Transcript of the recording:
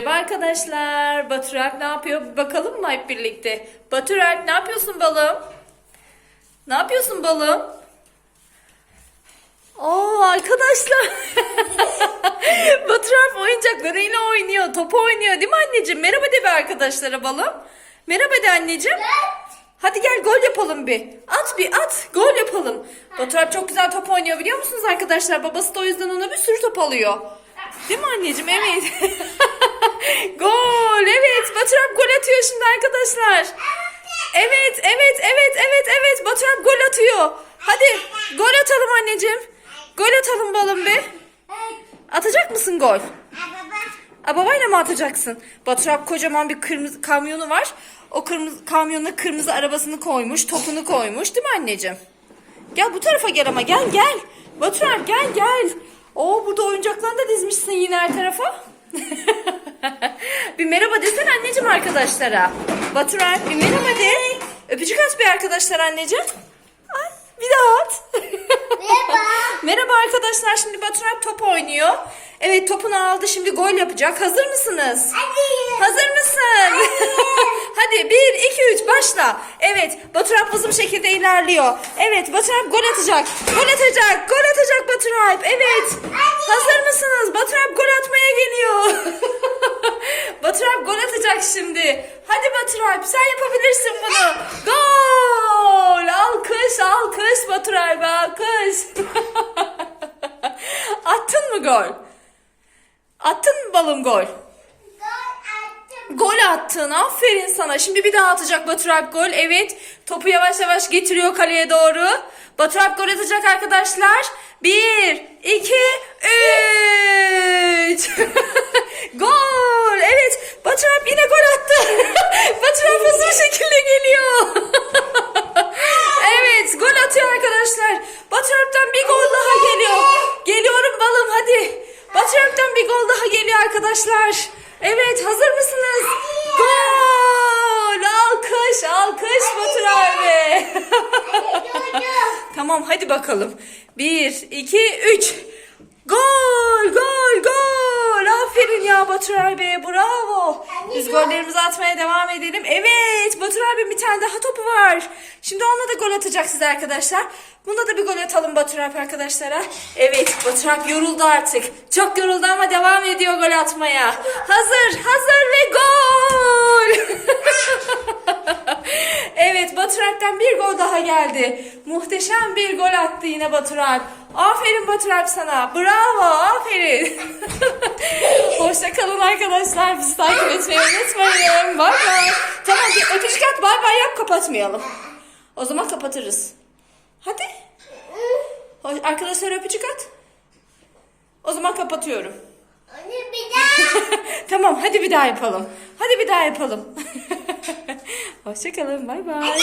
Merhaba arkadaşlar. Batur Alp ne yapıyor? Bir bakalım mı hep birlikte? Batur Alp ne yapıyorsun balım? Ne yapıyorsun balım? Oo arkadaşlar. Batur Alp oyuncaklarıyla oynuyor. Top oynuyor değil mi anneciğim? Merhaba de be arkadaşlara balım. Merhaba de anneciğim. Hadi gel gol yapalım bir. At bir at. Gol yapalım. Batur Alp çok güzel top oynuyor biliyor musunuz arkadaşlar? Babası da o yüzden ona bir sürü top alıyor. Değil mi anneciğim? Evet. gol. Evet. Batur Alp gol atıyor şimdi arkadaşlar. Evet, evet, evet, evet, evet. Batur Alp gol atıyor. Hadi gol atalım anneciğim. Gol atalım balım bir. Atacak mısın gol? A, babayla mı atacaksın? Batur Alp kocaman bir kırmızı kamyonu var. O kırmızı kamyonuna kırmızı arabasını koymuş, topunu koymuş değil mi anneciğim? Gel bu tarafa gel ama gel gel. Batur Alp gel gel. Dizmişsin yine her tarafa. bir merhaba desene anneciğim arkadaşlara. Batur Alp bir merhaba de. Öpücük at bir arkadaşlar anneciğim. Ay bir daha at. Merhaba. Merhaba arkadaşlar şimdi Batur Alp top oynuyor. Evet topunu aldı şimdi gol yapacak. Hazır mısınız? Hadi. Hazır mısın? Hadi 1, 2, 3 başla. Evet Batur Alp hızlı bir şekilde ilerliyor. Evet Batur Alp gol atacak. Gol atacak. Gol atacak Batur Alp. Evet. Hazır mısınız? Batur Alp gol atmaya geliyor. Batur Alp gol Hadi Alp sen yapabilirsin bunu. Gol. Alkış alkış Batur Alp alkış. Attın mı gol? Attın mı balım gol? Gol attın. Aferin sana. Şimdi bir daha atacak Batur Alp gol. Evet. Topu yavaş yavaş getiriyor kaleye doğru. Batur Alp gol atacak arkadaşlar. Bir, iki, üç. gol. Evet. Batur Alp yine gol attı. Batur Alp hızlı bir şekilde geliyor. evet. Gol atıyor arkadaşlar. Batur Alp'ten bir gol daha geliyor. Geliyorum balım hadi. Batur Alp'ten bir gol daha geliyor arkadaşlar. Evet hazır mısınız? Gol! Alkış alkış Batur abi. tamam hadi bakalım. Bir, iki, üç. Gol, gol, gol. Aferin ya Batur abi. Bravo. Biz gollerimizi atmaya devam edelim. Evet, Batur abi bir tane daha topu var. Şimdi onunla da gol atacak size arkadaşlar. Bunda da bir gol atalım Batur abi arkadaşlara. Evet, Batur abi yoruldu artık. Çok yoruldu ama devam ediyor gol atmaya. Hazır, hazır ve gol. evet, Batur Alp'ten bir gol daha geldi. Muhteşem bir gol attı yine Batur Alp. Aferin Batur Alp sana. Bravo, aferin. Hoşça kalın arkadaşlar. Bizi takip etmeyi unutmayın. Bay bay. Tamam, bir öpücük at. Bay bay yap, kapatmayalım. O zaman kapatırız. Hadi. Arkadaşlar öpücük at. O zaman kapatıyorum. Anne bir daha. tamam hadi bir daha yapalım. Hadi bir daha yapalım. Hoşçakalın bay bay.